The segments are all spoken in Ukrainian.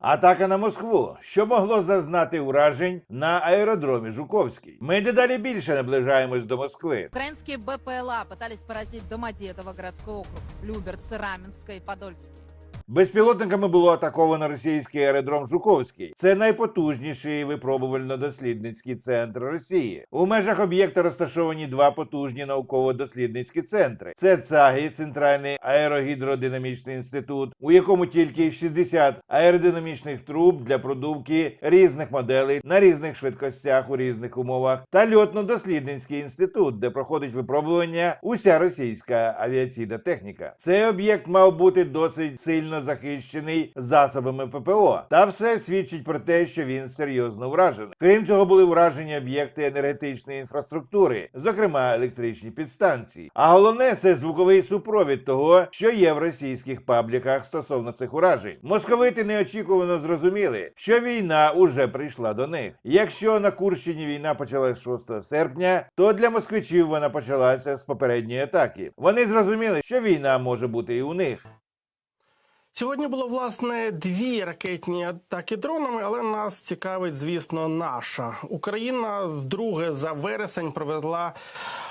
Атака на Москву, що могло зазнати уражень на аеродромі Жуковський. Ми дедалі більше наближаємось до Москви. Українські БПЛА пытались поразить Домодедово, городской округ, Люберц, Раменское и Подольский. Безпілотниками було атаковано російський аеродром Жуковський. Це найпотужніший випробувально-дослідницький центр Росії. У межах об'єкта розташовані два потужні науково-дослідницькі центри. Це ЦАГІ, Центральний аерогідродинамічний інститут, у якому тільки 60 аеродинамічних труб для продувки різних моделей на різних швидкостях у різних умовах, та льотно-дослідницький інститут, де проходить випробування уся російська авіаційна техніка. Цей об'єкт мав бути досить сильно захищений засобами ППО, та все свідчить про те, що він серйозно вражений. Крім цього, були вражені об'єкти енергетичної інфраструктури, зокрема електричні підстанції. А головне це звуковий супровід того, що є в російських пабліках стосовно цих уражень. Московити неочікувано зрозуміли, що війна уже прийшла до них. Якщо на Курщині війна почалась 6 серпня, то для москвичів вона почалася з попередньої атаки. Вони зрозуміли, що війна може бути і у них. Сьогодні було власне дві ракетні атаки дронами, але нас цікавить, звісно, наша Україна вдруге за вересень провела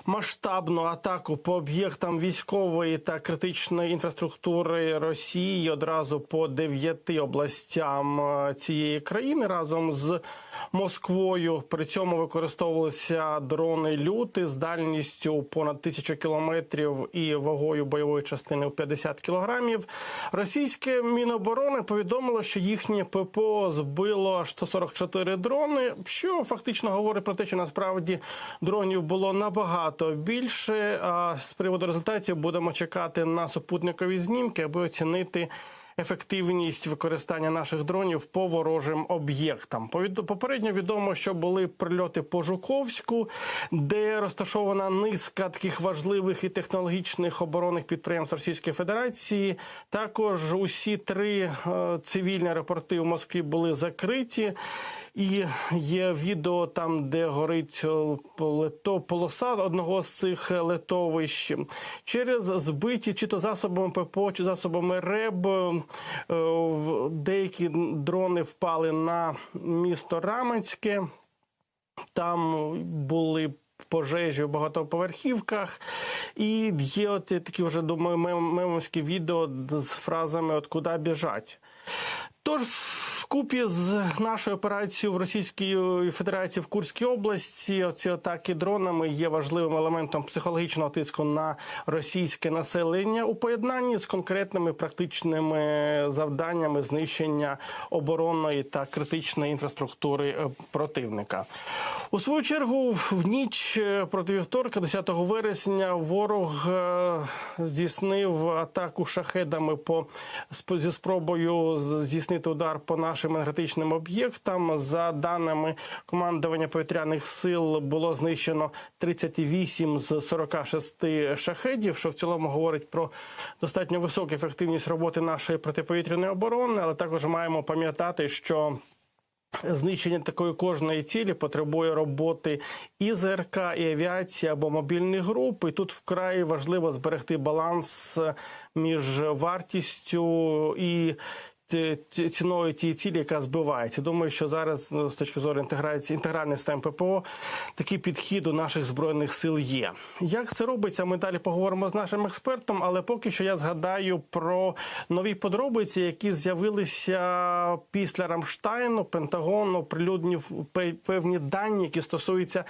масштабну атаку по об'єктам військової та критичної інфраструктури Росії одразу по дев'яти областям е, цієї країни разом з Москвою. При цьому використовувалися дрони люти з дальністю понад тисячу кілометрів і вагою бойової частини у 50 кілограмів. Російське міноборони повідомило, що їхнє ППО збило аж 144 дрони, що фактично говорить про те, що насправді дронів було набагато більше. А з приводу результатів будемо чекати на супутникові знімки, аби оцінити. Ефективність використання наших дронів по ворожим об'єктам. Попередньо відомо, що були прильоти по Жуковську, де розташована низка таких важливих і технологічних оборонних підприємств Російської Федерації. Також усі три е, цивільні аеропорти у Москві були закриті. І є відео там, де горить е, полоса одного з цих летовищ. Через збиті чи то засобами ППО, чи засобами РЕБ в- деякі дрони впали на місто Раменське. Там були пожежі в багатоповерхівках, і є от такі вже думаю, мем- мемовські відео з фразами От куди біжать. Тож, вкупі з нашою операцією в Російській Федерації в Курській області, ці атаки дронами є важливим елементом психологічного тиску на російське населення у поєднанні з конкретними практичними завданнями знищення оборонної та критичної інфраструктури е, противника. У свою чергу, в ніч е, проти вівторка, 10 вересня, ворог е, здійснив атаку шахедами по зі спробою здійснити удар по нашим енергетичним об'єктам. За даними командування повітряних сил, було знищено 38 з 46 шахедів, що в цілому говорить про достатньо високу ефективність роботи нашої протиповітряної оборони, але також маємо пам'ятати, що Знищення такої кожної цілі потребує роботи і ЗРК, і авіації або мобільних груп. І тут вкрай важливо зберегти баланс між вартістю і ціною тієї цілі, яка збивається. Думаю, що зараз ну, з точки зору інтеграції інтегральної системи ППО такий підхід у наших збройних сил є. Як це робиться? Ми далі поговоримо з нашим експертом, але поки що я згадаю про нові подробиці, які з'явилися після Рамштайну. Пентагон оприлюднив певні дані, які стосуються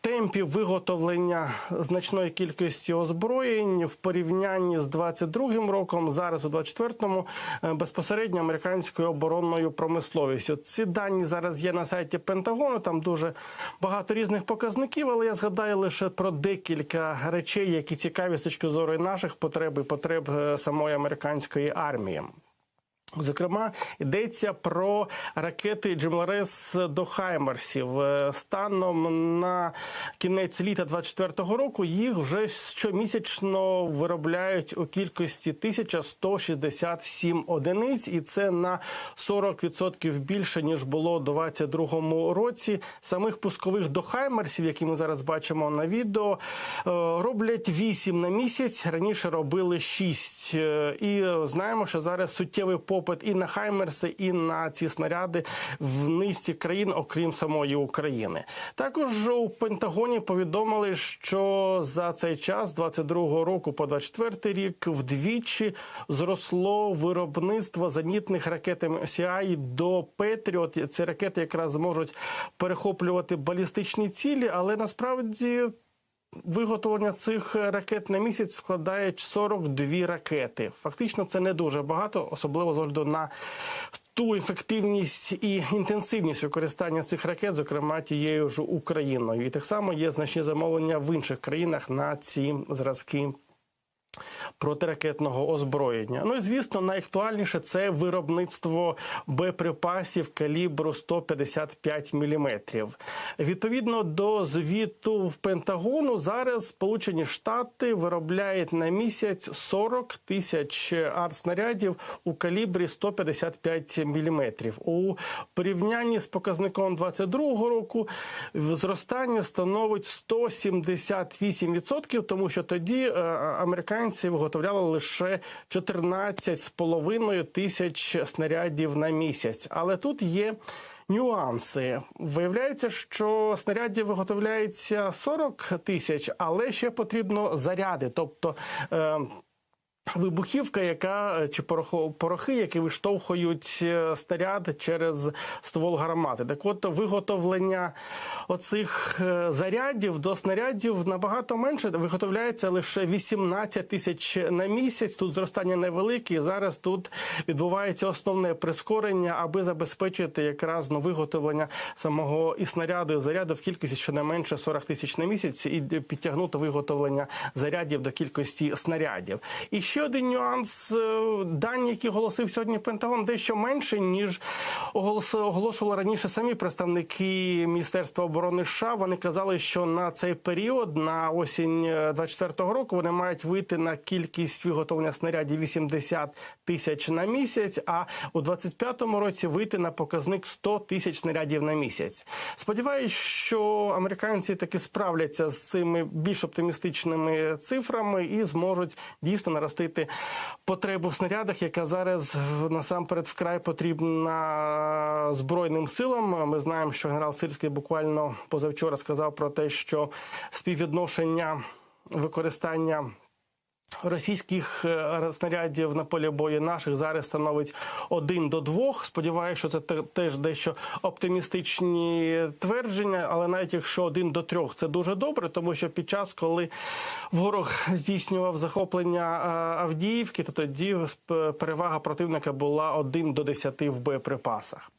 темпів виготовлення значної кількості озброєнь в порівнянні з 22-м роком. Зараз у 24-му е, безпосередньо американською оборонною промисловістю. Ці дані зараз є на сайті Пентагону. Там дуже багато різних показників, але я згадаю лише про декілька речей, які цікаві з точки зору наших потреб і потреб е, самої американської армії. Зокрема, йдеться про ракети Джемлерес до Хаймерсів. Е, Станом на кінець літа 24-го року їх вже щомісячно виробляють у кількості 1167 одиниць, і це на 40% більше ніж було у 22-му році. Самих пускових до Хаймерсів, які ми зараз бачимо на відео, е, роблять 8 на місяць. Раніше робили 6. Е, І знаємо, що зараз суттєвий попит попит і на Хаймерси, і на ці снаряди в низці країн, окрім самої України. Також у Пентагоні повідомили, що за цей час, з 22 року по 24 рік, вдвічі зросло виробництво зенітних ракет МСІА до Петріот. Ці ракети якраз зможуть перехоплювати балістичні цілі, але насправді. Виготовлення цих ракет на місяць складає 42 ракети. Фактично, це не дуже багато, особливо з огляду на ту ефективність і інтенсивність використання цих ракет, зокрема тією ж Україною. І так само є значні замовлення в інших країнах на ці зразки. Протиракетного озброєння. Ну і звісно, найактуальніше це виробництво боєприпасів калібру 155 мм. Відповідно до звіту в Пентагону, зараз Сполучені Штати виробляють на місяць 40 тисяч артснарядів у калібрі 155 мм. У порівнянні з показником 22 року зростання становить 178%, тому що тоді е, американці виготовляли лише 14,5 тисяч снарядів на місяць. Але тут є нюанси. Виявляється, що снарядів виготовляється 40 тисяч, але ще потрібно заряди. Тобто. Е, Вибухівка, яка чи порохо- порохи, які виштовхують е, снаряд через ствол гармати. Так от виготовлення оцих е, зарядів до снарядів набагато менше. Виготовляється лише 18 тисяч на місяць. Тут зростання невелике. і Зараз тут відбувається основне прискорення, аби забезпечити якраз ну, виготовлення самого і снаряду, і заряду в кількості щонайменше 40 тисяч на місяць, і підтягнути виготовлення зарядів до кількості снарядів. І ще один нюанс: е, дані, які оголосив сьогодні Пентагон, дещо менше ніж оголошували раніше самі представники Міністерства оборони США. Вони казали, що на цей період, на осінь е, 24-го року, вони мають вийти на кількість виготовлення снарядів 80 тисяч на місяць. А у 25-му році вийти на показник 100 тисяч снарядів на місяць. Сподіваюсь, що американці таки справляться з цими більш оптимістичними цифрами і зможуть дійсно наростити потребу в снарядах, яка зараз насамперед вкрай потрібна збройним силам. Ми знаємо, що генерал Сирський буквально позавчора сказав про те, що співвідношення використання. Російських е, снарядів на полі бою наших зараз становить один до двох. Сподіваюся, що це теж дещо оптимістичні твердження, але навіть якщо один до трьох, це дуже добре, тому що під час, коли ворог здійснював захоплення е, Авдіївки, то тоді сп- перевага противника була один до десяти в боєприпасах.